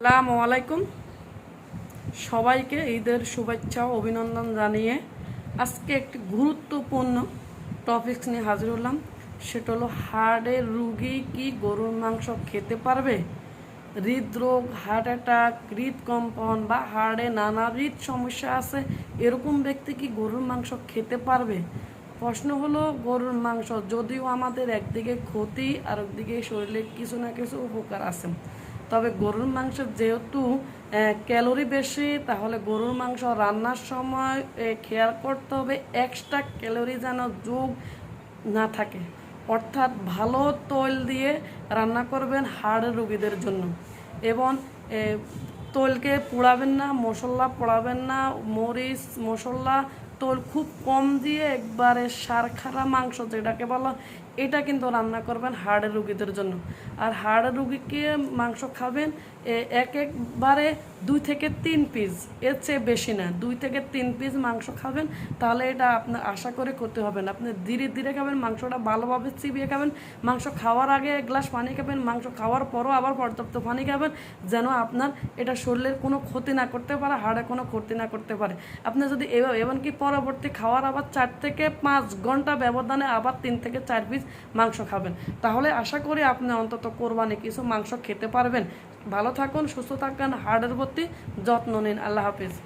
আসসালামু আলাইকুম। সবাইকে ঈদের শুভেচ্ছা, অভিনন্দন জানিয়ে আজকে একটি গুরুত্বপূর্ণ টপিক নিয়ে হাজির হলাম। সেটা হলো হার্টের রুগী কি গরুর মাংস খেতে পারবে? হৃদরোগ হার্ট অ্যাটাক হৃদকম্পন বা হার্টে নানাবিধ সমস্যা আছে, এরকম ব্যক্তি কি গরুর মাংস খেতে পারবে? প্রশ্ন হলো, গরুর মাংস যদিও আমাদের একদিকে ক্ষতি আর একদিকে শরীরে কিছু না কিছু উপকার আছে। তবে গরুর মাংস যেহেতু ক্যালোরি বেশি, তাহলে গরুর মাংস রান্নার সময় খেয়াল করতে হবে এক্সট্রা ক্যালোরি যেন যোগ না থাকে। অর্থাৎ ভালো তৈল দিয়ে রান্না করবেন হাড় রুগীদের জন্য। এবং তৈলকে পোড়াবেন না, মশলা পোড়াবেন না, মরিচ, মশলা তৈল খুব কম দিয়ে একবারে সার খারা মাংস যেটাকে বলা, এটা কিন্তু রান্না করবেন হাড়ের রুগীদের জন্য। আর হাড়ের রুগীকে মাংস খাবেন এক একবারে দুই থেকে তিন পিস এর চেয়ে বেশি না, দুই থেকে তিন পিস মাংস খাবেন, তাহলে এটা আপনার আশা করে করতে হবে না। আপনি ধীরে ধীরে খাবেন, মাংসটা ভালোভাবে চিবিয়ে খাবেন, মাংস খাওয়ার আগে এক গ্লাস পানি খাবেন, মাংস খাওয়ার পরও আবার পর্যাপ্ত পানি খাবেন, যেন আপনার এটা শরীরের কোনো ক্ষতি না করতে পারে, হাড়ে কোনো ক্ষতি না করতে পারে। আপনি যদি এভাবে এমনকি পরবর্তী খাওয়ার আবার চার থেকে পাঁচ ঘণ্টা ব্যবধানে আবার তিন থেকে চার পিস মাংস খাবেন। তাহলে আশা করি আপনি অন্তত কোরবানি কিছু মাংস খেতে পারবেন। ভালো থাকুন, সুস্থ থাকুন হার্টের প্রতি যত্ন নিন। আল্লাহ হাফিজ।